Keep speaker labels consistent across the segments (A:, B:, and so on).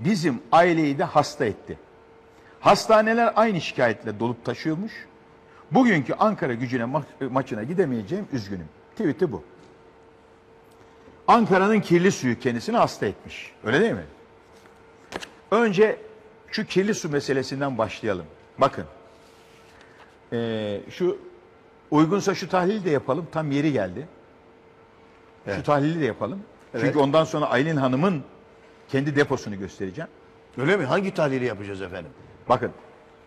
A: bizim aileyi de hasta etti. Hastaneler aynı şikayetle dolup taşıyormuş. Bugünkü Ankara gücüne ma- maçına gidemeyeceğim üzgünüm. Tweet'i bu. Ankara'nın kirli suyu kendisini hasta etmiş. Öyle değil mi? Önce şu kirli su meselesinden başlayalım. Bakın. Ee, şu uygunsa şu tahlili de yapalım. Tam yeri geldi. Şu tahlili de yapalım.
B: Evet.
A: Çünkü ondan sonra Aylin Hanım'ın kendi deposunu göstereceğim.
B: Öyle mi? Hangi tahlili yapacağız efendim?
A: Bakın.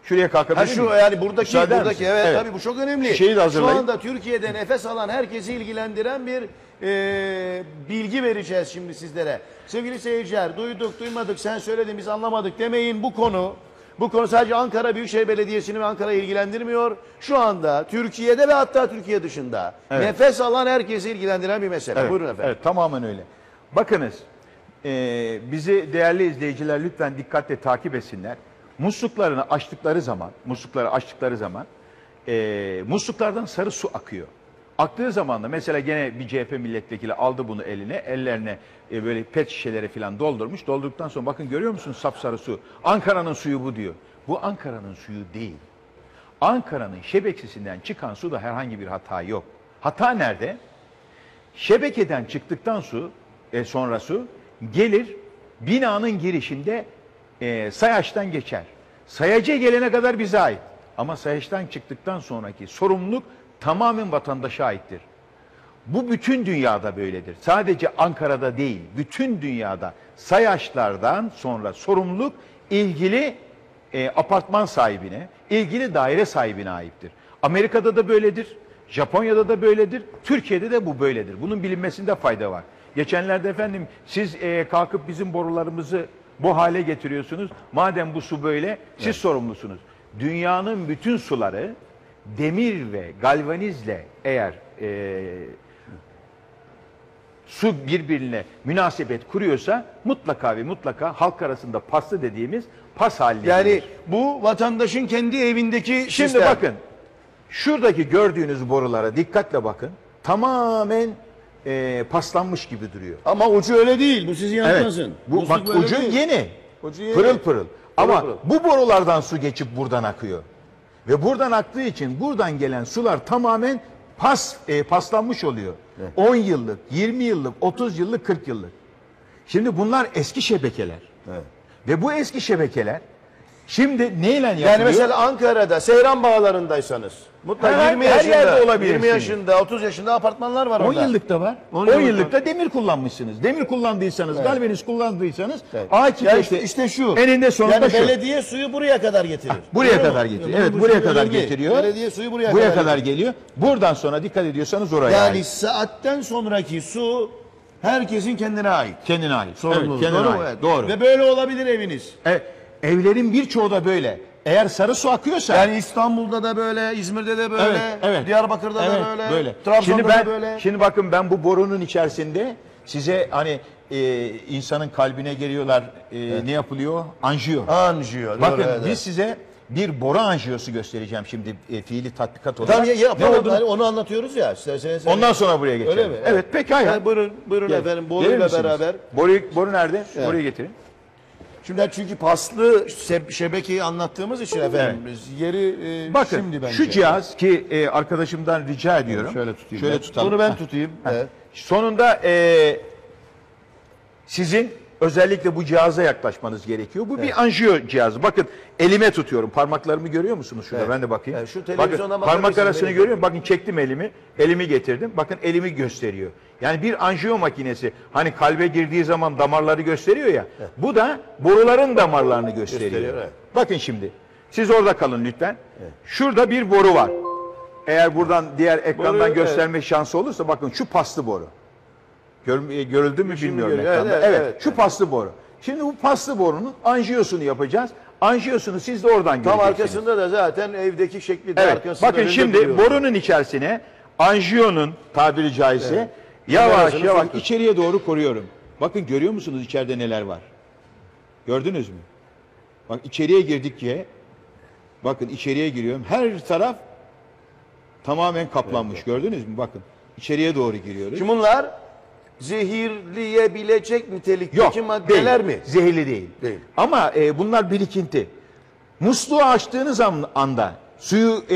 A: Şuraya kalkabilir
B: Ha şu
A: miyim?
B: yani buradaki
A: Müsaade
B: buradaki
A: misiniz?
B: evet,
A: Evet.
B: tabii bu çok önemli.
A: Şu şeyi de hazırlayın.
B: Şu anda Türkiye'de nefes alan herkesi ilgilendiren bir e, bilgi vereceğiz şimdi sizlere. Sevgili seyirciler duyduk duymadık sen söyledin biz anlamadık demeyin bu konu bu konu sadece Ankara Büyükşehir Belediyesi'ni ve Ankara'yı ilgilendirmiyor. Şu anda Türkiye'de ve hatta Türkiye dışında
A: Evet.
B: nefes alan herkesi ilgilendiren bir mesele.
A: Evet,
B: Buyurun efendim.
A: Evet, tamamen öyle. Bakınız, e, bizi değerli izleyiciler lütfen dikkatle takip etsinler. Musluklarını açtıkları zaman, muslukları açtıkları zaman e, musluklardan sarı su akıyor. Aktığı zaman da mesela gene bir CHP milletvekili aldı bunu eline, ellerine e, böyle pet şişelere falan doldurmuş. Doldurduktan sonra bakın görüyor musunuz sapsarı su. Ankara'nın suyu bu diyor. Bu Ankara'nın suyu değil. Ankara'nın şebekesinden çıkan suda herhangi bir hata yok. Hata nerede? Şebekeden çıktıktan su, e, sonra su gelir binanın girişinde e, sayaçtan geçer. Sayaca gelene kadar bize ait. Ama sayaçtan çıktıktan sonraki sorumluluk tamamen vatandaşa aittir. Bu bütün dünyada böyledir. Sadece Ankara'da değil, bütün dünyada sayaçlardan sonra sorumluluk ilgili e, apartman sahibine, ilgili daire sahibine aittir. Amerika'da da böyledir, Japonya'da da böyledir, Türkiye'de de bu böyledir. Bunun bilinmesinde fayda var. Geçenlerde efendim siz e, kalkıp bizim borularımızı bu hale getiriyorsunuz. Madem bu su böyle, siz sorumlusunuz. Dünyanın bütün suları demir ve galvanizle eğer e, su birbirine münasebet kuruyorsa mutlaka ve mutlaka halk arasında paslı dediğimiz pas haline
B: Yani
A: gelir.
B: bu vatandaşın kendi evindeki
A: Şimdi
B: sistem.
A: bakın şuradaki gördüğünüz borulara dikkatle bakın. Tamamen e, paslanmış gibi duruyor.
B: Ama ucu öyle değil. Bu sizi
A: Evet.
B: yanıltmasın.
A: Bu bak ucu
B: değil.
A: yeni.
B: Ucu yeni.
A: Pırıl pırıl. Ama
B: pırıl.
A: bu borulardan su geçip buradan akıyor. Ve buradan aktığı için buradan gelen sular tamamen pas e, paslanmış oluyor. 10 yıllık, 20 yıllık, 30 yıllık, 40 yıllık. Şimdi bunlar eski şebekeler.
B: Evet.
A: Ve bu eski şebekeler şimdi neyle yapılıyor?
B: Yani mesela Ankara'da Seyran Bağları'ndaysanız mutlaka
A: Her-
B: 20
A: her
B: yaşında,
A: yerde olabilir
B: 20
A: şimdi.
B: yaşında, 30 yaşında apartmanlar var
A: 10
B: orada.
A: yıllık da var.
B: 10
A: 10
B: yıllık
A: yıllık da demir kullanmışsınız. Demir kullandıysanız, galvaniz kullandıysanız
B: Evet.
A: ağaç
B: Ya
A: işte,
B: işte, şu.
A: eninde sonunda
B: yani
A: şu.
B: belediye suyu buraya kadar getirir.
A: Buraya
B: Doğru mu?
A: kadar getiriyor. Evet
B: bu
A: buraya
B: suyu
A: kadar
B: önemli.
A: getiriyor.
B: Belediye suyu buraya,
A: Buraya
B: kadar, getiriyor.
A: geliyor. Buradan sonra dikkat ediyorsanız oraya
B: Yani
A: ait.
B: saatten sonraki su herkesin kendine ait.
A: Kendine ait.
B: Sorumluluğu.
A: Evet, kendine
B: Doğru
A: ait.
B: Evet.
A: Doğru.
B: Ve böyle olabilir eviniz.
A: E, evlerin birçoğu da böyle. Eğer sarı su akıyorsa
B: Yani İstanbul'da da böyle, İzmir'de de böyle,
A: Evet, evet.
B: Diyarbakır'da da böyle,
A: böyle.
B: Trabzon'da
A: şimdi ben,
B: da böyle.
A: Şimdi bakın ben bu borunun içerisinde size hani e, insanın kalbine geliyorlar e, ne yapılıyor? Anjiyo.
B: Anjiyo.
A: Bakın
B: doğru, evet,
A: biz size bir boru anjiyosu göstereceğim şimdi e, fiili tatbikat olarak.
B: Tamam ya,
A: Ne
B: yapalım.
A: olduğunu-
B: Yani onu anlatıyoruz ya. İsterseniz
A: Ondan sonra buraya geçelim.
B: Öyle mi?
A: Evet, peki hayır.
B: Yani buyurun, buyurun efendim. Boruyla beraber.
A: Boru, boru nerede? Boruyu getirin.
B: Şimdi çünkü paslı şebekeyi anlattığımız için efendim biz yeri e,
A: Bakın
B: şimdi bence.
A: şu cihaz ki e, arkadaşımdan rica ediyorum.
B: Şöyle tutayım.
A: Şöyle
B: ben.
A: tutalım.
B: Bunu ben tutayım.
A: Heh.
B: Evet.
A: Sonunda e, sizin özellikle bu cihaza yaklaşmanız gerekiyor. Bu bir anjiyo cihazı. Bakın elime tutuyorum. Parmaklarımı görüyor musunuz şurada?
B: Evet.
A: Ben de bakayım.
B: Evet, şu
A: Bakın parmak arasını
B: benim.
A: görüyor musun? Bakın çektim elimi. Elimi getirdim. Bakın elimi gösteriyor. Yani bir anjiyo makinesi hani kalbe girdiği zaman damarları gösteriyor ya. Bu da boruların damarlarını gösteriyor.
B: Gösteriyor, evet.
A: Bakın şimdi. Siz orada kalın lütfen. Şurada bir boru var. Eğer buradan diğer ekrandan
B: Boru, evet.
A: gösterme şansı olursa bakın şu paslı boru. Gör, e, görüldü mü
B: Şimdi
A: bilmiyorum
B: görüyor.
A: ekranda.
B: Evet,
A: Evet,
B: evet, evet.
A: şu paslı boru. Şimdi bu paslı borunun anjiyosunu yapacağız. Anjiyosunu siz de oradan
B: Tam
A: göreceksiniz.
B: arkasında da zaten evdeki şekli de
A: Evet.
B: arkasında
A: Bakın şimdi
B: duruyor.
A: borunun içerisine anjiyonun tabiri caizse yavaş
B: Kamerasını
A: yavaş
B: sokun.
A: içeriye doğru koruyorum. Bakın görüyor musunuz içeride neler var? Gördünüz mü? Bak içeriye girdik diye. Bakın içeriye giriyorum. Her taraf tamamen kaplanmış. Gördünüz mü? Bakın. içeriye doğru giriyoruz.
B: Şimdi bunlar zehirleyebilecek nitelikteki
A: Yok
B: maddeler
A: değil.
B: mi?
A: Zehirli değil.
B: Değil.
A: Ama e, bunlar birikinti. Musluğu açtığınız an- anda suyu e,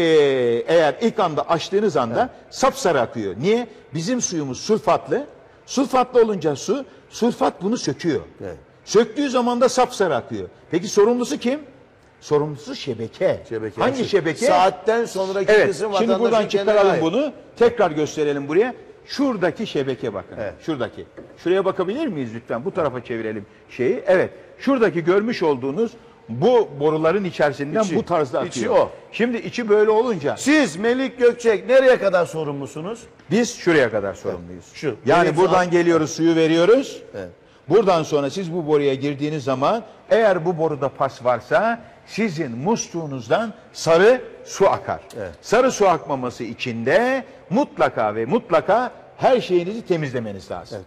A: eğer ilk anda açtığınız anda sapsarı akıyor. Niye? Bizim suyumuz sulfatlı. Sulfatlı olunca su, sulfat bunu söküyor.
B: Evet.
A: Söktüğü zaman da sapsarı akıyor. Peki sorumlusu kim? Sorumlusu şebeke.
B: Şebeke.
A: Hangi şebeke?
B: Saatten sonraki
A: Evet.
B: kısım
A: Şimdi buradan çıkaralım bunu. Tekrar gösterelim buraya. Şuradaki şebeke bakın.
B: Evet.
A: Şuradaki. Şuraya bakabilir miyiz lütfen? Bu tarafa çevirelim şeyi. Evet. Şuradaki görmüş olduğunuz bu boruların içerisinden
B: İçi.
A: bu tarzda akıyor.
B: İçi o.
A: Şimdi içi böyle olunca
B: Siz Melik Gökçek nereye kadar sorumlusunuz?
A: biz şuraya kadar sorumluyuz.
B: Şu.
A: Yani buradan geliyoruz suyu veriyoruz.
B: Evet.
A: Buradan sonra siz bu boruya girdiğiniz zaman eğer bu boruda pas varsa sizin musluğunuzdan sarı su akar.
B: Evet.
A: Sarı su akmaması için de mutlaka ve mutlaka her şeyinizi temizlemeniz lazım.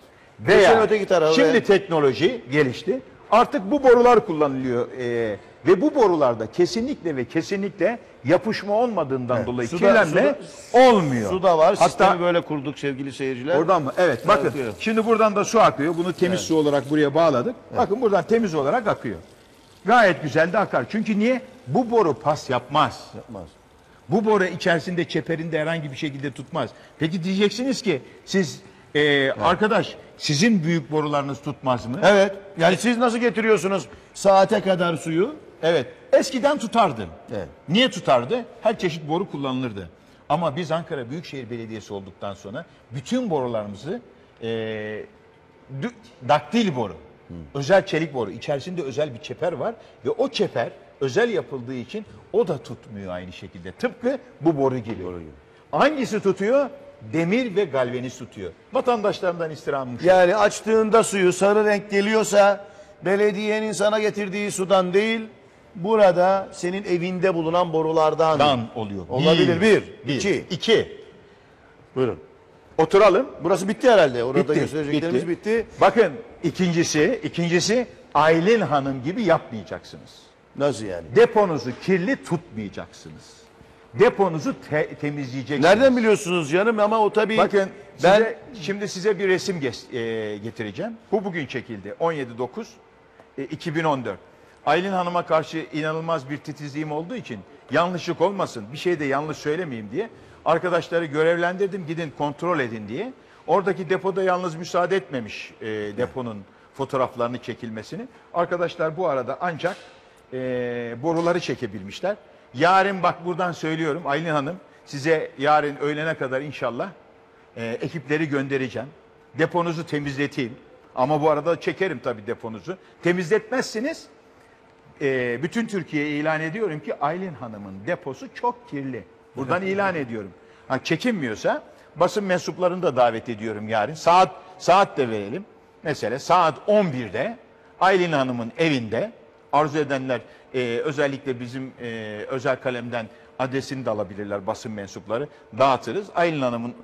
B: Geçen
A: Veya
B: öteki tarafa
A: şimdi teknoloji gelişti. Artık bu borular kullanılıyor ee, ve bu borularda kesinlikle ve kesinlikle yapışma olmadığından dolayı
B: Suda-
A: kirlenme
B: suda-
A: olmuyor.
B: Su da var.
A: Hatta
B: Sistemi böyle kurduk sevgili seyirciler.
A: Oradan mı? Evet. Bakın.
B: akıyor.
A: Şimdi buradan da su akıyor. Bunu temiz su olarak buraya bağladık. Bakın buradan temiz olarak akıyor. Gayet güzel de akar. Çünkü niye? Bu boru pas yapmaz.
B: Yapmaz.
A: Bu boru içerisinde çeperinde herhangi bir şekilde tutmaz. Peki diyeceksiniz ki siz e, arkadaş sizin büyük borularınız tutmaz mı?
B: Evet. Yani siz nasıl getiriyorsunuz saate kadar suyu?
A: Evet. Eskiden tutardı.
B: Evet.
A: Niye tutardı? Her çeşit boru kullanılırdı. Ama biz Ankara Büyükşehir Belediyesi olduktan sonra bütün borularımızı e, daktil boru, özel çelik boru, içerisinde özel bir çeper var ve o çeper özel yapıldığı için o da tutmuyor aynı şekilde. Tıpkı bu boru gibi. Hangisi tutuyor? Demir ve galvaniz tutuyor. Vatandaşlarından istirhamım şu.
B: Yani açtığında suyu sarı renk geliyorsa belediyenin sana getirdiği sudan değil burada senin evinde bulunan borulardan.
A: Dan oluyor.
B: Olabilir. Bir,
A: bir.
B: iki.
A: iki.
B: Buyurun.
A: Oturalım.
B: Burası bitti herhalde. Orada
A: Bitti,
B: göstereceklerimiz bitti.
A: Bakın ikincisi, ikincisi Aylin Hanım gibi yapmayacaksınız.
B: Nasıl yani?
A: Deponuzu kirli tutmayacaksınız. Deponuzu te- temizleyeceksiniz.
B: Nereden biliyorsunuz canım ama o tabii
A: Bakın
B: ben
A: size, şimdi size bir resim ges- e, getireceğim. Bu bugün çekildi. 17.9 e, 2014. Aylin Hanım'a karşı inanılmaz bir titizliğim olduğu için yanlışlık olmasın, bir şey de yanlış söylemeyeyim diye arkadaşları görevlendirdim gidin kontrol edin diye. Oradaki depoda yalnız müsaade etmemiş e, deponun fotoğraflarını çekilmesini. Arkadaşlar bu arada ancak e, boruları çekebilmişler. Yarın bak buradan söylüyorum Aylin Hanım size yarın öğlene kadar inşallah e, ekipleri göndereceğim. Deponuzu temizleteyim. Ama bu arada çekerim tabii deponuzu. Temizletmezsiniz. E, bütün Türkiye'ye ilan ediyorum ki Aylin Hanım'ın deposu çok kirli. Buradan ilan ediyorum. Ha, çekinmiyorsa basın mensuplarını da davet ediyorum yarın. Saat saat de verelim. Mesela saat 11'de Aylin Hanım'ın evinde arzu edenler e, özellikle bizim e, özel kalemden adresini de alabilirler basın mensupları. Dağıtırız. Aylin Hanım'ın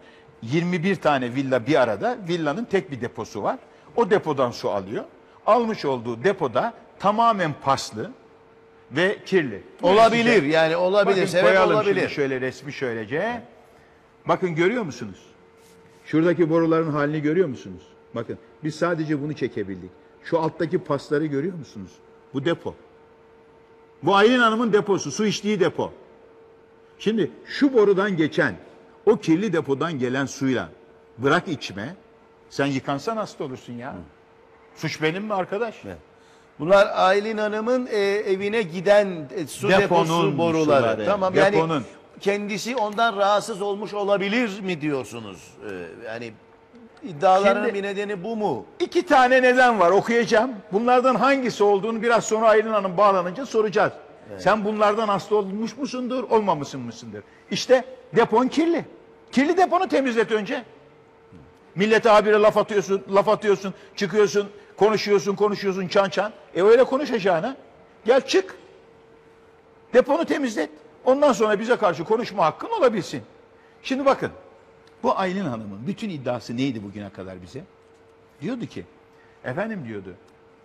A: 21 tane villa bir arada. Villanın tek bir deposu var. O depodan su alıyor. Almış olduğu depoda tamamen paslı ve kirli.
B: olabilir
A: Size-
B: yani olabilir
A: Bakın
B: sebep
A: koyalım
B: olabilir.
A: şimdi şöyle resmi şöylece. Bakın görüyor musunuz? Şuradaki boruların halini görüyor musunuz? Bakın biz sadece bunu çekebildik. Şu alttaki pasları görüyor musunuz? Bu depo. Bu Aylin Hanım'ın deposu, su içtiği depo. Şimdi şu borudan geçen, o kirli depodan gelen suyla bırak içme. Sen yıkansan hasta olursun ya. Suç benim mi arkadaş?
B: Bunlar Aylin Hanım'ın e, evine giden e, su
A: Deponun
B: deposu boruları.
A: suları,
B: Tamam
A: deponun.
B: yani kendisi ondan rahatsız olmuş olabilir mi diyorsunuz? E, yani iddiaların
A: Şimdi-
B: bir nedeni bu mu?
A: İki tane neden var okuyacağım. Bunlardan hangisi olduğunu biraz sonra Aylin Hanım bağlanınca soracağız. Sen bunlardan hasta olmuş musundur, olmamışsın mısındır? İşte depon kirli. Kirli deponu temizlet önce. Millete habire laf atıyorsun, laf atıyorsun, çıkıyorsun, konuşuyorsun, konuşuyorsun çan çan. E öyle konuşacağına gel çık. Deponu temizlet. Ondan sonra bize karşı konuşma hakkın olabilsin. Şimdi bakın. Bu Aylin Hanım'ın bütün iddiası neydi bugüne kadar bize? Diyordu ki, efendim diyordu,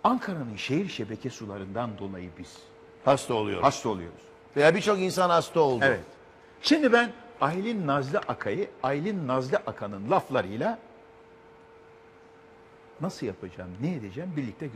A: Ankara'nın şehir şebeke sularından dolayı biz
B: Hasta oluyor.
A: hasta oluyoruz.
B: Veya birçok insan hasta oldu.
A: Evet. Şimdi ben Aylin Nazlı Akay'ı Aylin Nazlı Akan'ın laflarıyla Nasıl yapacağım, ne edeceğim birlikte